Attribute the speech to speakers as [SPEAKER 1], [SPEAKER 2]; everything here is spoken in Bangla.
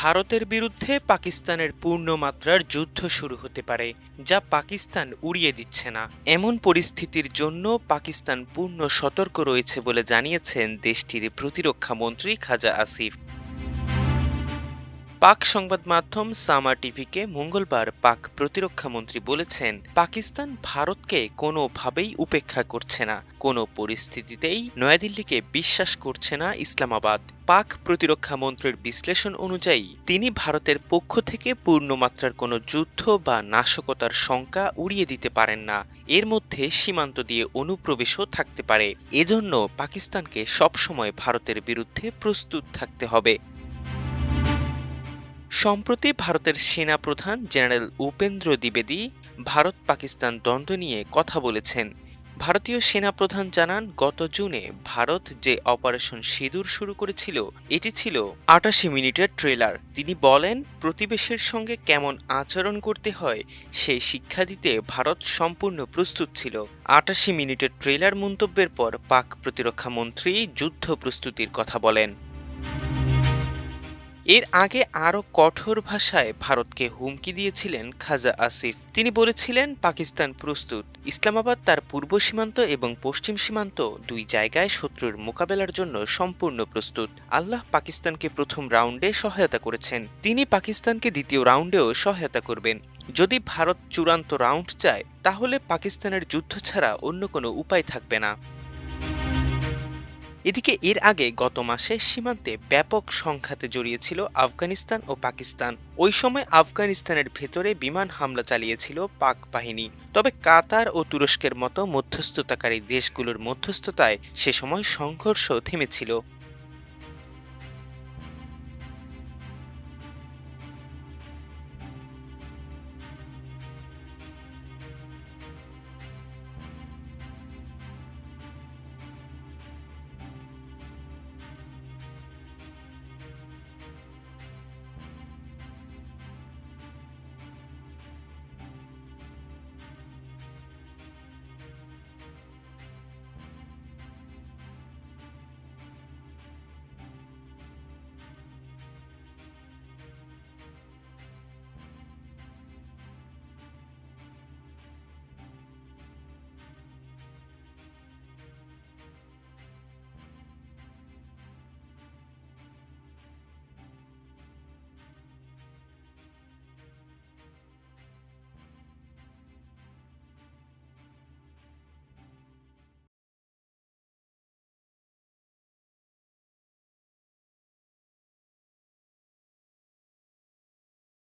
[SPEAKER 1] ভারতের বিরুদ্ধে পাকিস্তানের পূর্ণমাত্রার যুদ্ধ শুরু হতে পারে, যা পাকিস্তান উড়িয়ে দিচ্ছে না। এমন পরিস্থিতির জন্য পাকিস্তান পূর্ণ সতর্ক রয়েছে বলে জানিয়েছেন দেশটির প্রতিরক্ষা মন্ত্রী খাজা আসিফ। পাক সংবাদ মাধ্যম সামা টিভিকে মঙ্গলবার পাক প্রতিরক্ষা মন্ত্রী বলেছেন, পাকিস্তান ভারতকে কোনোভাবেই উপেক্ষা করছে না, কোনো পরিস্থিতিতেই নয়াদিল্লিকে বিশ্বাস করছে না ইসলামাবাদ। পাক প্রতিরক্ষা মন্ত্রীর বিশ্লেষণ অনুযায়ী, তিনি ভারতের পক্ষ থেকে পূর্ণমাত্রার কোনো যুদ্ধ বা নাশকতার শঙ্কা উড়িয়ে দিতে পারেন না। এর মধ্যে সীমান্ত দিয়ে অনুপ্রবেশও থাকতে পারে। এজন্য পাকিস্তানকে সবসময় ভারতের বিরুদ্ধে প্রস্তুত থাকতে হবে। সম্প্রতি ভারতের সেনা প্রধান জেনারেল উপেন্দ্র দ্বিবেদী ভারত পাকিস্তান দ্বন্দ্ব নিয়ে কথা বলেছেন। ভারতীয় সেনা প্রধান জানান, গত জুনে ভারত যে অপারেশন সিঁদুর শুরু করেছিল, এটি ছিল আটাশি মিনিটের ট্রেলার। তিনি বলেন, প্রতিবেশের সঙ্গে কেমন আচরণ করতে হয়, সেই শিক্ষা দিতে ভারত সম্পূর্ণ প্রস্তুত ছিল। আটাশি মিনিটের ট্রেলার মন্তব্যের পর পাক প্রতিরক্ষা মন্ত্রী যুদ্ধ প্রস্তুতির কথা বলেন। এর আগে আরও কঠোর ভাষায় ভারতকে হুমকি দিয়েছিলেন খাজা আসিফ। তিনি বলেছিলেন, পাকিস্তান প্রস্তুত। ইসলামাবাদ তার পূর্ব সীমান্ত এবং পশ্চিম সীমান্ত দুই জায়গায় শত্রুর মোকাবেলার জন্য সম্পূর্ণ প্রস্তুত। আল্লাহ পাকিস্তানকে প্রথম রাউন্ডে সহায়তা করেছেন। তিনি পাকিস্তানকে দ্বিতীয় রাউন্ডেও সহায়তা করবেন। যদি ভারত চূড়ান্ত রাউন্ড চায়, তাহলে পাকিস্তানের যুদ্ধ ছাড়া অন্য কোনো উপায় থাকবে না। এদিকে এর আগে গত মাসে সীমান্তে ব্যাপক সংখ্যাতে জড়িয়েছিল আফগানিস্তান ও পাকিস্তান। ওই সময় আফগানিস্তানের ভেতরে বিমান হামলা চালিয়েছিল পাক বাহিনী। তবে কাতার ও তুরস্কের মতো মধ্যস্থতাকারী দেশগুলোর মধ্যস্থতায় সে সময় সংঘর্ষ থেমেছিল।